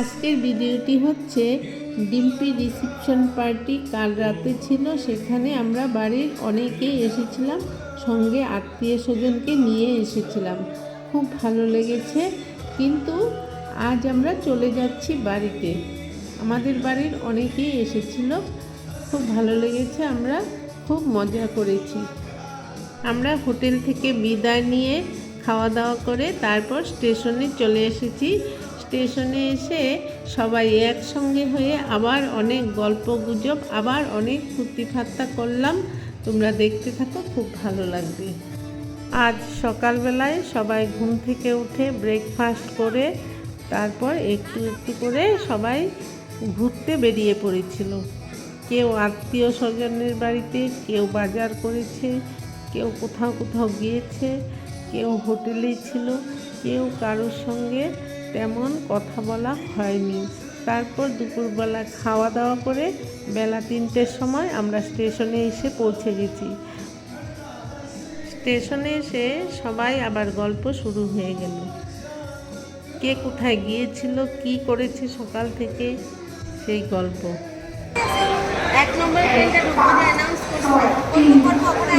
আজকের ভিডিওটি হচ্ছে ডিম্পি রিসেপশন পার্টি কাল রাতে ছিল, সেখানে আমরা বাড়ির অনেকেই এসেছিলাম, সঙ্গে আত্মীয় স্বজনকে নিয়ে এসেছিলাম। খুব ভালো লেগেছে, কিন্তু আজ আমরা চলে যাচ্ছি বাড়িতে। আমাদের বাড়ির অনেকেই এসেছিল, খুব ভালো লেগেছে, আমরা খুব মজা করেছি। আমরা হোটেল থেকে বিদায় নিয়ে খাওয়া দাওয়া করে তারপর স্টেশনে চলে এসেছি। স্টেশনে এসে সবাই একসঙ্গে হয়ে আবার অনেক গল্প গুজব, আবার অনেক ফুর্তি ফাত্তা করলাম। তোমরা দেখতে থাকো, খুব ভালো লাগবে। আজ সকালবেলায় সবাই ঘুম থেকে উঠে ব্রেকফাস্ট করে তারপর একটু একটু করে সবাই ঘুরতে বেরিয়ে পড়েছিল। কেউ আত্মীয় স্বজনের বাড়িতে, কেউ বাজার করেছে, কেউ কোথাও কোথাও গিয়েছে, কেউ হোটেলেই ছিল, কেউ কারোর সঙ্গে তেমন কথা বলা হয়নি। তারপর দুপুরবেলা খাওয়া দাওয়া করে বেলা তিনটের সময় আমরা স্টেশনে এসে পৌঁছে গেছি। স্টেশনে এসে সবাই আবার গল্প শুরু হয়ে গেল। কে কোথায় গিয়েছিল কি করেছে সকাল থেকে সেই গল্প। এক নম্বর ট্রেনটা ঢুকবো যে অ্যানাউন্স করছে কোন করব ওখানে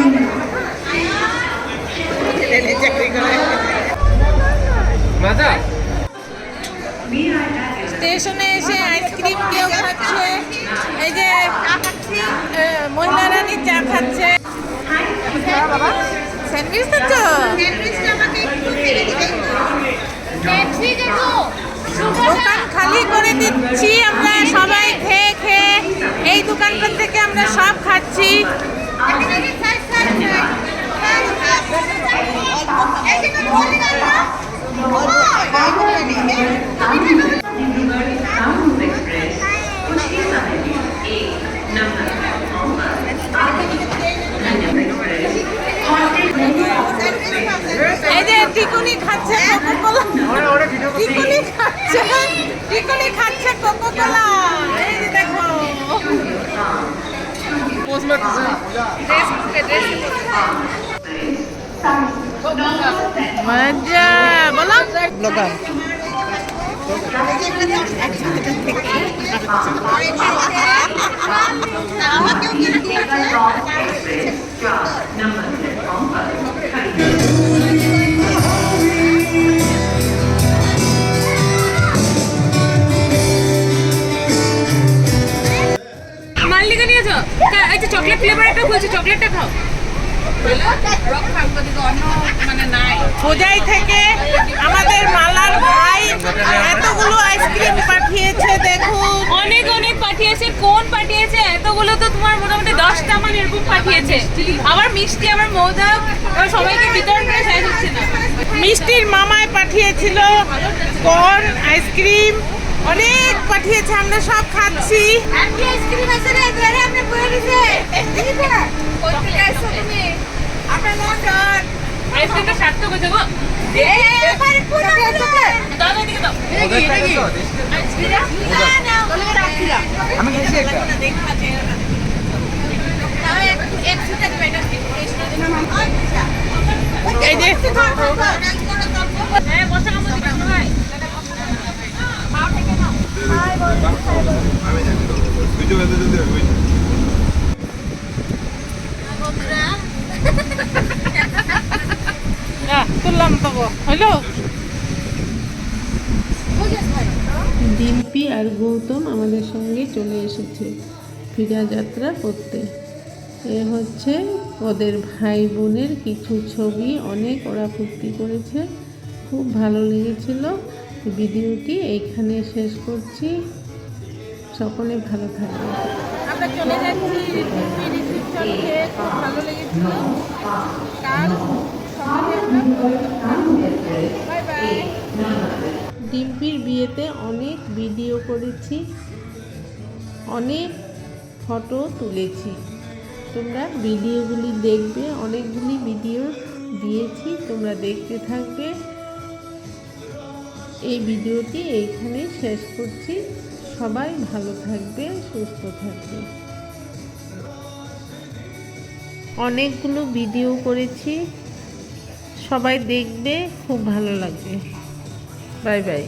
মাজা স্টেশনে এসে আইসক্রিম কেউ খাচ্ছে? এই যে এ, মহিলা চা খাচ্ছে। স্যান্ডউইচ খাচ্ছ দোকান খালি করে দিচ্ছি আমরা সবাই খেয়ে খেয়ে। এই দোকানটা থেকে আমরা সব খাচ্ছি। টিকুনি খাচ্ছে কোকোকোলা। খাচ্ছে। টিকলি খাচ্ছে কোকোকোলা। এই যে দেখো। পোজ মাল্লিকা নিয়েছো কা- এই যে চকলেট ফ্লেভার একটা বলছি চকলেটটা খাও। পূজাই থেকে আমাদের মালার ভাই এতগুলো আইসক্রিম পাঠিয়েছে দেখুন। অনেক অনেক পাঠিয়েছে কোন পাঠিয়েছে? এতগুলো তো তোমার মোটামুটি দশটা মান এরকম পাঠিয়েছে। আবার মিষ্টি আমার মৌদা এবার সবাইকে বিতরণ করে শেষ হচ্ছে না। মিষ্টির মামায় পাঠিয়েছিল কর্ন আইসক্রিম অনেক পাঠিয়েছে আমরা সব খাচ্ছি আন্টি আইসক্রিম হইল? ডিম্পি আর গৌতম আমাদের সঙ্গে চলে এসেছে ফিরা যাত্রা করতে। এ হচ্ছে ওদের ভাই বোনের কিছু ছবি, অনেক ওরা ফুর্তি করেছে। খুব ভালো লেগেছিল। ভিডিওটি এইখানে শেষ করছি। সকলে ভালো থাকবে আমরা চলে যাচ্ছি রিসেপশন খেয়ে খুব ভালো লেগেছিল। কাল বাই বাই ডিম্পির বিয়েতে অনেক ভিডিও করেছি অনেক ফটো তুলেছি। তোমরা ভিডিওগুলি দেখবে অনেকগুলি ভিডিও দিয়েছি তোমরা দেখতে থাকবে। এই ভিডিওটি এইখানে শেষ করছি। সবাই ভালো থাকবে, সুস্থ থাকবে। অনেকগুলো ভিডিও করেছি, সবাই দেখবে, খুব ভালো লাগবে। Bye bye.